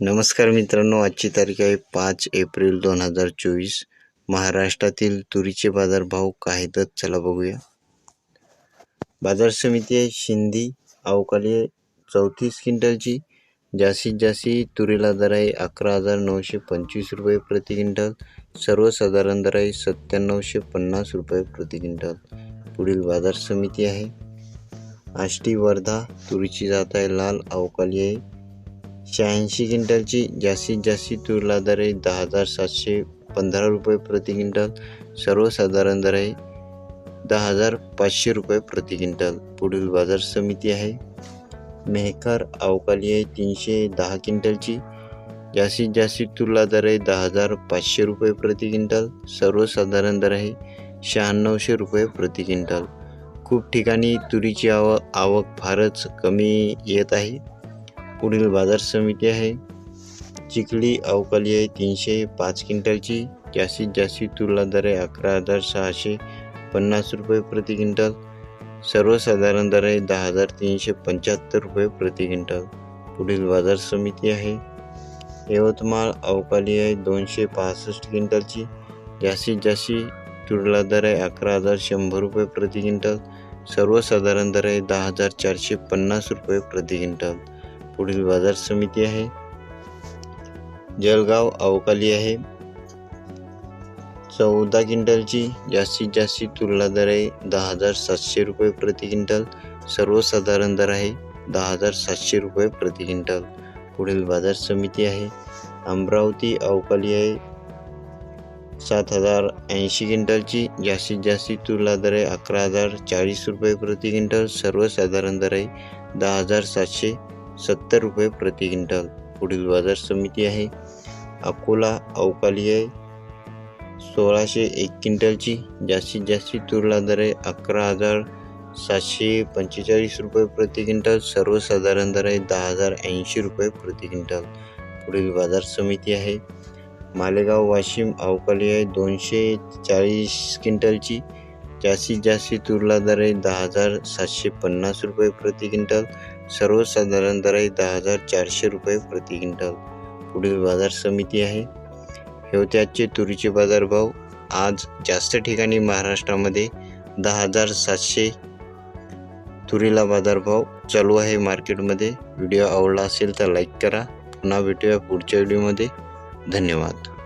नमस्कार मित्रांनो आजची तारीख आहे पाच एप्रिल दोन हजार चोवीस. महाराष्ट्रातील तुरीचे बाजारभाव काय चला बघूया. बाजार समिती आहे शिंदी अवकाळी आहे चौतीस क्विंटलची. जास्तीत जास्ती तुरीला दर आहे अकरा हजार नऊशे पंचवीस रुपये प्रति क्विंटल. सर्वसाधारण दर आहे सत्त्याण्णवशे पन्नास रुपये प्रति क्विंटल. पुढील बाजार समिती आहे. आष्टी वर्धा तुरीची जात आहे लाल अवकाळी आहे. शहाऐंशी क्विंटलची जास्तीत जास्त तुरला दर आहे दहा हजार सातशे पंधरा रुपये प्रति क्विंटल. सर्वसाधारण दर आहे दहा हजार पाचशे रुपये प्रति क्विंटल. पुढील बाजार समिती आहे. मेहकर अवकाली आहे तीनशे दहा क्विंटलची. जास्तीत जास्त तुरला दर आहे दहा हजार पाचशे रुपये प्रति क्विंटल. सर्वसाधारण दर आहे शहाण्णवशे रुपये प्रति क्विंटल. खूप ठिकाणी तुरीची आवक आवक फारच कमी येत आहे. पुढील बाजार समिती आहे. चिखली अवकाली आहे तीनशे पाच क्विंटलची. जास्तीत जास्ती तुला दर आहे अकरा हजार सहाशे पन्नास रुपये प्रति क्विंटल. सर्वसाधारण दर आहे दहा हजार तीनशे पंच्याहत्तर रुपये प्रति क्विंटल. पुढील बाजार समिती आहे. यवतमाळ अवकाली आहे दोनशे पासष्ट क्विंटलची. जास्तीत जास्ती तुरला दर आहे अकरा हजार शंभर रुपये प्रति क्विंटल. सर्वसाधारण दर आहे दहा हजार चारशे पन्नास रुपये प्रति क्विंटल. पुढील बाज़ार समिती आहे. जळगाव अवकाली है आहे. चौदा क्विंटलची जास्तीत जास्ती तुलना दर आहे. दहा हज़ार सातशे रुपये प्रति क्विंटल. सर्वसाधारण दर आहे. दहा हज़ार सातशे रुपये प्रति क्विंटल. पुढील बाज़ार समिती आहे. अमरावती अवकाली आहे. सात हज़ार ऐंशी क्विंटलची जास्तीत जास्ती तुलना दर आहे. अकरा हज़ार चाळीस रुपये प्रति क्विंटल. सर्वसाधारण दर आहे. दहा हज़ार सातशे सत्तर रुपये प्रति क्विंटल. पुढील बाजार समिती आहे. अकोला अवकाली आहे. सोळाशे एक क्विंटलची. जास्तीत जास्त तुरला दर आहे. अकरा हजार सातशे पंचेचाळीस रुपये प्रति क्विंटल. सर्वसाधारण दर आहे दहा हजार ऐंशी रुपये प्रति क्विंटल. पुढील बाजार समिती आहे. मालेगाव वाशिम अवकाली आहे. दोनशे चाळीस क्विंटलची. जास्तीत जास्त तुरला दर आहे दहा हजार सातशे पन्नास रुपये प्रति क्विंटल. सर्वसाधारण दर आहे दहा हजार चारशे रुपये प्रति क्विंटल. पुढील बाजार समिती आहे. हेवत्याचे तुरीचे बाजारभाव. आज जास्त ठिकाणी महाराष्ट्रामध्ये दहा हजार सातशे तुरीला बाजारभाव चालू आहे मार्केटमध्ये. व्हिडिओ आवडला असेल तर लाईक करा. पुन्हा भेटूया पुढच्या व्हिडिओमध्ये. धन्यवाद.